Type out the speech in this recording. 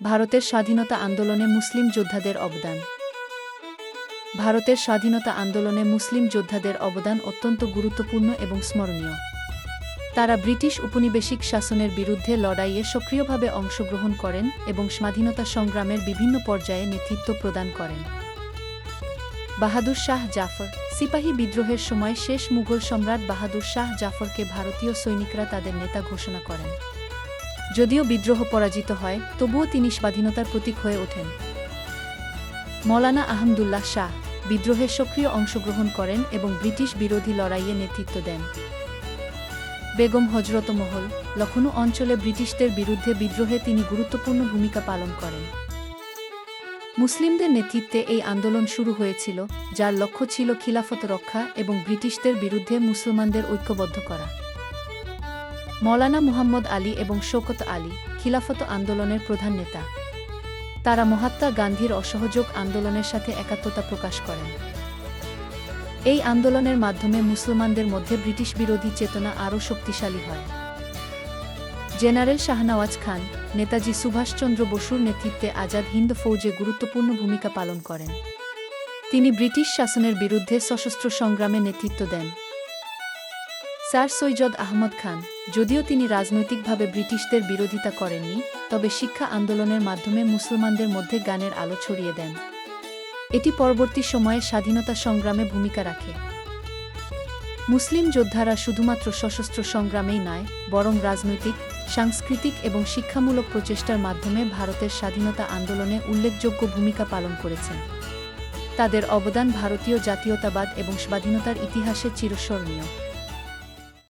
ভারতের স্বাধীনতা আন্দোলনে মুসলিম যোদ্ধাদের অবদান। ভারতের স্বাধীনতা আন্দোলনে মুসলিম যোদ্ধাদের অবদান অত্যন্ত গুরুত্বপূর্ণ এবং স্মরণীয়। তারা ব্রিটিশ উপনিবেশিক শাসনের বিরুদ্ধে লড়াইয়ে সক্রিয়ভাবে অংশগ্রহণ করেন এবং স্বাধীনতা সংগ্রামের বিভিন্ন পর্যায়ে নেতৃত্ব প্রদান করেন। বাহাদুর শাহ জাফর সিপাহী বিদ্রোহের সময় শেষ মুঘল সম্রাট বাহাদুর শাহ জাফরকে ভারতীয় সৈনিকরা তাদের নেতা ঘোষণা করেন। যদিও বিদ্রোহ পরাজিত হয়, তবুও তিনি স্বাধীনতার প্রতীক হয়ে ওঠেন। মৌলানা আহমদুল্লাহ শাহ বিদ্রোহে সক্রিয় অংশগ্রহণ করেন এবং ব্রিটিশ বিরোধী লড়াইয়ে নেতৃত্ব দেন। বেগম হজরত মহল লখনৌ অঞ্চলে ব্রিটিশদের বিরুদ্ধে বিদ্রোহে তিনি গুরুত্বপূর্ণ ভূমিকা পালন করেন। মুসলিমদের নেতৃত্বে এই আন্দোলন শুরু হয়েছিল, যার লক্ষ্য ছিল খিলাফত রক্ষা এবং ব্রিটিশদের বিরুদ্ধে মুসলমানদের ঐক্যবদ্ধ করা। মৌলানা মুহাম্মদ আলী এবং শৌকত আলী খিলাফত আন্দোলনের প্রধান নেতা। তারা মহাত্মা গান্ধীর অসহযোগ আন্দোলনের সাথে একাত্মতা প্রকাশ করেন। এই আন্দোলনের মাধ্যমে মুসলমানদের মধ্যে ব্রিটিশ বিরোধী চেতনা আরও শক্তিশালী হয়। জেনারেল শাহনওয়াজ খান, নেতাজি সুভাষচন্দ্র বসুর নেতৃত্বে আজাদ হিন্দ ফৌজে গুরুত্বপূর্ণ ভূমিকা পালন করেন। তিনি ব্রিটিশ শাসনের বিরুদ্ধে সশস্ত্র সংগ্রামে নেতৃত্ব দেন। স্যার সৈয়দ আহমদ খান, যদিও তিনি রাজনৈতিকভাবে ব্রিটিশদের বিরোধিতা করেননি, তবে শিক্ষা আন্দোলনের মাধ্যমে মুসলমানদের মধ্যে গানের আলো ছড়িয়ে দেন। এটি পরবর্তী সময়ে স্বাধীনতা সংগ্রামে ভূমিকা রাখে। মুসলিম যোদ্ধারা শুধুমাত্র সশস্ত্র সংগ্রামেই নয়, বরং রাজনৈতিক, সাংস্কৃতিক এবং শিক্ষামূলক প্রচেষ্টার মাধ্যমে ভারতের স্বাধীনতা আন্দোলনে উল্লেখযোগ্য ভূমিকা পালন করেছেন। তাদের অবদান ভারতীয় জাতীয়তাবাদ এবং স্বাধীনতার ইতিহাসে চিরস্মরণীয়।